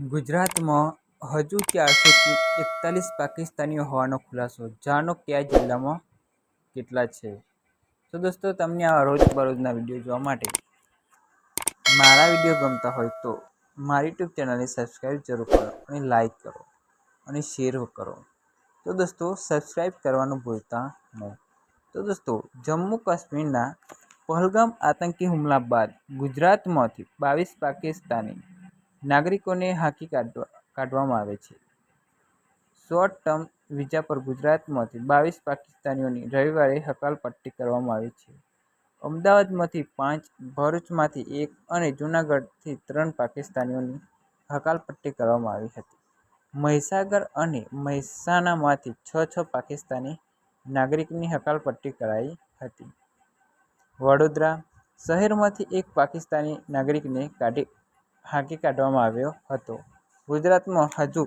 ગુજરાતમાં હજુ ચારસો એકતાલીસ પાકિસ્તાનીઓ હોવાનો ખુલાસો? જાણો કયા જિલ્લામાં કેટલા છે? તો દોસ્તો, તમને આ રોજબરોજના વીડિયો જોવા માટે મારા વીડિયો ગમતા હોય તો મારી યુટ્યુબ ચેનલને સબસ્ક્રાઈબ જરૂર કરો અને લાઈક કરો અને શેર કરો. તો દોસ્તો સબસ્ક્રાઈબ કરવાનું ભૂલતા નહીં. તો દોસ્તો, જમ્મુ કાશ્મીરના પહલગામ આતંકી હુમલા બાદ ગુજરાતમાંથી બાવીસ પાકિસ્તાની નાગરિકોને હાંકી કાઢવા, કાઢવામાં આવે છે. શોર્ટ ટર્મ વિઝા પર ગુજરાતમાંથી બાવીસ પાકિસ્તાનીઓની રવિવારે હકાલપટ્ટી કરવામાં આવી છે. અમદાવાદમાંથી પાંચ, ભરૂચમાંથી એક અને જૂનાગઢથી ત્રણ પાકિસ્તાનીઓની હકાલપટ્ટી કરવામાં આવી હતી. મહીસાગર અને મહેસાણામાંથી છ છ પાકિસ્તાની નાગરિકની હકાલપટ્ટી કરાઈ હતી. વડોદરા શહેરમાંથી એક પાકિસ્તાની નાગરિકને કાઢી હાંકી કાઢવામાં આવ્યો હતો. ગુજરાતમાં હજુ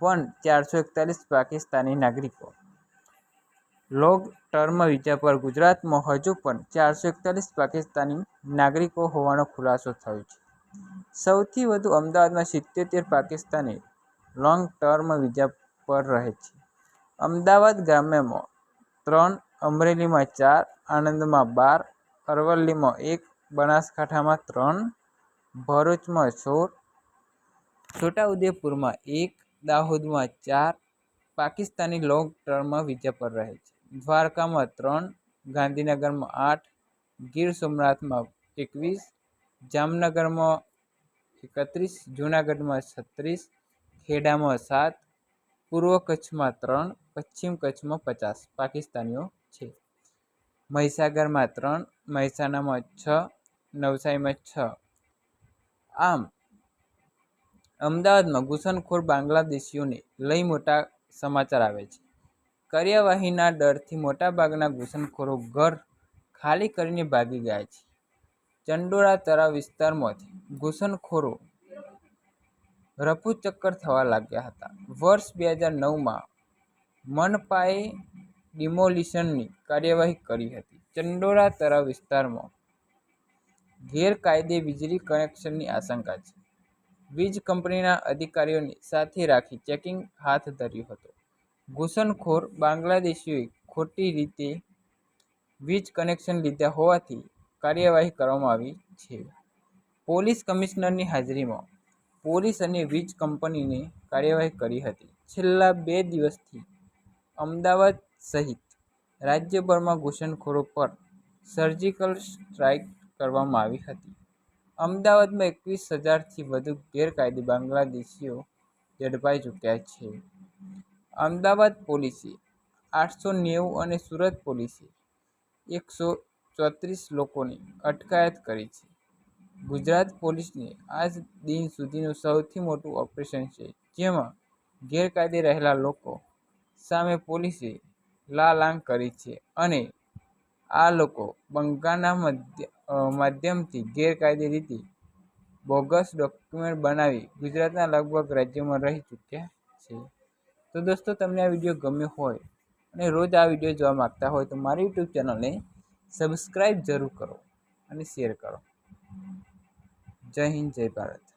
પણ ચારસો એકતાલીસ પાકિસ્તાની નાગરિકો. લોંગ ટર્મ વિઝા પર ગુજરાતમાં હજુ પણ ચારસો એકતાલીસ પાકિસ્તાની નાગરિકો હોવાનો ખુલાસો થયો છે. સૌથી વધુ અમદાવાદમાં સિત્તોતેર પાકિસ્તાની લોંગ ટર્મ વિઝા પર રહે છે. અમદાવાદ ગ્રામ્યમાં ત્રણ, અમરેલીમાં ચાર, આણંદમાં બાર, અરવલ્લીમાં એક, બનાસકાંઠામાં ત્રણ ભરૂચમાં સોળ, છોટાઉદેપુરમાં એક, દાહોદમાં ચાર, પાકિસ્તાની લોંગ ટર્મ વિઝા પર રહે છે. દ્વારકામાં ત્રણ, ગાંધીનગરમાં આઠ, ગીર સોમનાથમાં એકવીસ, જામનગરમાં એકત્રીસ, જૂનાગઢમાં છત્રીસ, ખેડામાં સાત, પૂર્વ કચ્છમાં ત્રણ, પશ્ચિમ કચ્છમાં પચાસ પાકિસ્તાનીઓ છે. મહીસાગરમાં ત્રણ, મહેસાણામાં છ, નવસારીમાં છ આમ, અમદાવાદમાં ઘૂસણખોર બાંગ્લાદેશીઓને લઈ મોટા સમાચાર આવે છે. કાર્યવાહીના ડરથી મોટાભાગના ઘૂસણખોરો ઘર ખાલી કરીને ભાગી ગયા છે. ચંડોળા તળાવ વિસ્તારમાંથી ઘૂસણખોરો રફુચક્કર થવા લાગ્યા હતા. વર્ષ બે હજાર નવમાં મનપાએ ડિમોલિશનની કાર્યવાહી કરી હતી. ચંડોળા તળાવ વિસ્તારમાં ગેરકાયદે વીજળી કનેક્શનની આશંકા છે. વીજ કંપનીના અધિકારીઓની સાથે રાખી ચેકિંગ હાથ ધર્યું હતું. ઘૂસણખોર બાંગ્લાદેશીઓએ ખોટી રીતે વીજ કનેક્શન લીધા હોવાથી કાર્યવાહી કરવામાં આવી છે. પોલીસ કમિશનરની હાજરીમાં પોલીસ અને વીજ કંપનીને કાર્યવાહી કરી હતી. છેલ્લા બે દિવસથી અમદાવાદ સહિત રાજ્યભરમાં ઘૂસણખોરો પર સર્જિકલ સ્ટ્રાઇક કરવામાં આવી હતી. અમદાવાદમાં એકવીસ હજારથી વધુ ગેરકાયદે બાંગ્લાદેશીઓ ઝડપાઈ ચૂક્યા છે. અમદાવાદ પોલીસે આઠસો નેવું અને સુરત પોલીસે એકસો ચોત્રીસ લોકોની અટકાયત કરી છે. ગુજરાત પોલીસને આજ દિન સુધીનું સૌથી મોટું ઓપરેશન છે, જેમાં ગેરકાયદે રહેલા લોકો સામે પોલીસે લાલાંગ કરી છે અને આ લોકો બંગાળના મધ્ય માધ્યમથી ગેરકાયદે રીતે બોગસ ડોક્યુમેન્ટ બનાવી ગુજરાતના લગભગ રાજ્યોમાં રહી ચૂક્યા છે. તો દોસ્તો, તમને આ વીડિયો ગમ્યો હોય અને રોજ આ વીડિયો જોવા માગતા હોય તો મારી યુટ્યુબ ચેનલને સબસ્ક્રાઈબ જરૂર કરો અને શેર કરો. જય હિન્દ, જય ભારત.